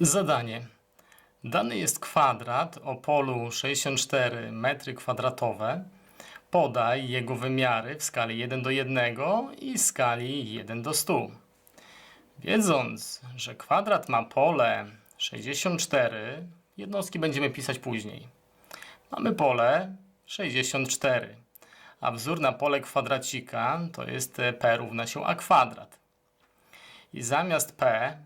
Zadanie. Dany jest kwadrat o polu 64 m2. Podaj jego wymiary w skali 1 do 1 i skali 1 do 100. Wiedząc, że kwadrat ma pole 64, jednostki będziemy pisać później. Mamy pole 64, a wzór na pole kwadracika to jest p równa się a kwadrat. I zamiast p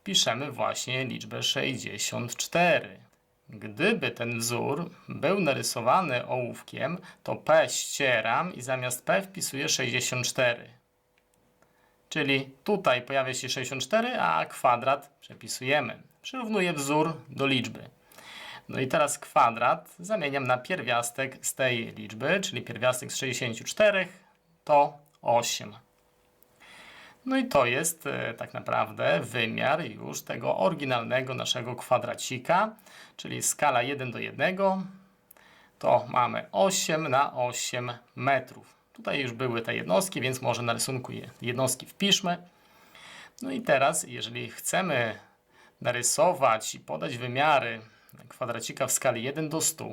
wpiszemy właśnie liczbę 64. Gdyby ten wzór był narysowany ołówkiem, to p ścieram i zamiast p wpisuję 64. Czyli tutaj pojawia się 64, a kwadrat przepisujemy. Przyrównuję wzór do liczby. No i teraz kwadrat zamieniam na pierwiastek z tej liczby, czyli pierwiastek z 64 to 8. No i to jest e, tak naprawdę wymiar już tego oryginalnego naszego kwadracika, czyli skala 1 do 1 to mamy 8 na 8 metrów. Tutaj już były te jednostki, więc może na rysunku je jednostki wpiszmy. No i teraz, jeżeli chcemy narysować i podać wymiary kwadracika w skali 1 do 100,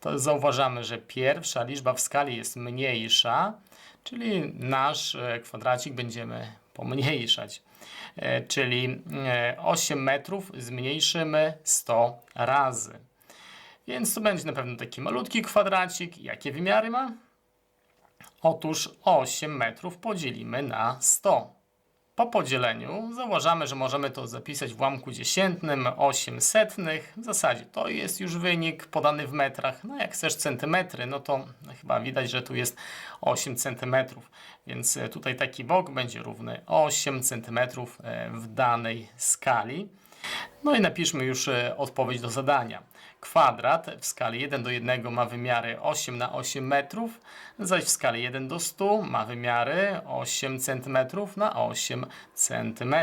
to zauważamy, że pierwsza liczba w skali jest mniejsza, czyli nasz e, kwadracik będziemy pomniejszać. E, Czyli e, 8 metrów zmniejszymy 100 razy. Więc to będzie na pewno taki malutki kwadracik. Jakie wymiary ma? Otóż 8 metrów podzielimy na 100. Po podzieleniu zauważamy, że możemy to zapisać w ułamku dziesiętnym 8 setnych. W zasadzie to jest już wynik podany w metrach. No jak chcesz centymetry, no to chyba widać, że tu jest 8 centymetrów. Więc e, tutaj taki bok będzie równy 8 centymetrów e, w danej skali. No i napiszmy już e, odpowiedź do zadania. Kwadrat w skali 1 do 1 ma wymiary 8 na 8 metrów, zaś w skali 1 do 100 ma wymiary 8 cm na 8 cm.